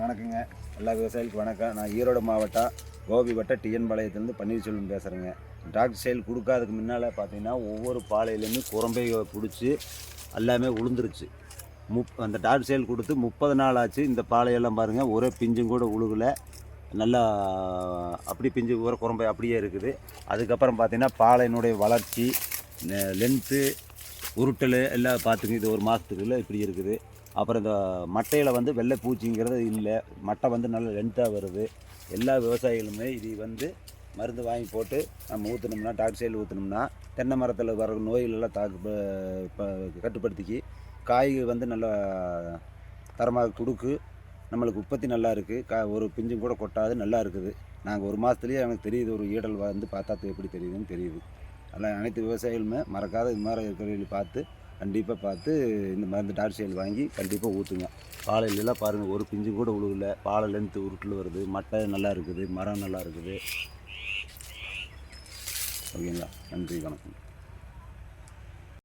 வணக்கங்க. எல்லா விவசாயிகளுக்கும் வணக்கம். நான் ஈரோடு மாவட்டம் கோபி வட்ட டிஎன் பாளையத்துலேருந்து பன்னீர்செல்வம் பேசுகிறேங்க டாக்டர் செயல் கொடுக்காததுக்கு முன்னால் பார்த்தீங்கன்னா ஒவ்வொரு பாலையிலேருந்து குரம்பை பிடிச்சி எல்லாமே உளுந்துருச்சு. முப் அந்த டாக்டர் செயல் கொடுத்து முப்பது நாள் ஆச்சு இந்த பாலையெல்லாம் பாருங்கள் ஒரே பிஞ்சும் கூட உழுகலை. நல்லா அப்படி பிஞ்சு ஒரு குரம்பை அப்படியே இருக்குது. அதுக்கப்புறம் பார்த்தீங்கன்னா பாலையினுடைய வளர்ச்சி லென்த்து உருட்டல் எல்லாம் பார்த்துங்க இது ஒரு மாதத்துக்குள்ள இப்படி இருக்குது. அப்புறம் இந்த மட்டையில் வந்து வெள்ளை பூச்சிங்கிறது இல்லை. மட்டை வந்து நல்ல லென்த்தாக வருது. எல்லா விவசாயிகளுமே இது வந்து மருந்து வாங்கி போட்டு நம்ம ஊற்றினோம்னா டாக்டர் சைடில் ஊற்றினோம்னா தென்னை மரத்தில் வர நோய்களெல்லாம் தாக்கு ப- ப- கட்டுப்படுத்திக்கி காய் வந்து நல்லா தரமாக கொடுக்கு. நம்மளுக்கு உற்பத்தி நல்லா இருக்குது கா ஒரு பிஞ்சும் கூட கொட்டாது நல்லா இருக்குது. நாங்கள் ஒரு மாதத்துலேயே எனக்கு தெரியுது ஒரு ஈடல் வந்து பார்த்தா எப்படி தெரியுதுன்னு தெரியுது. அதனால் அனைத்து விவசாயிகளுமே மறக்காத இது மாதிரி இருக்கிறவங்களை பார்த்து கண்டிப்பாக பார்த்து இந்த மருந்து டார்சியல் வாங்கி கண்டிப்பாக ஊற்றுங்க பாலையிலலாம் பாருங்கள் ஒரு பிஞ்சு கூட உழுகல. பாலை லென்த்து உருட்டில் வருது. மட்டை நல்லா இருக்குது. மரம் நல்லா இருக்குது. ஓகேங்களா? நன்றி. வணக்கம்.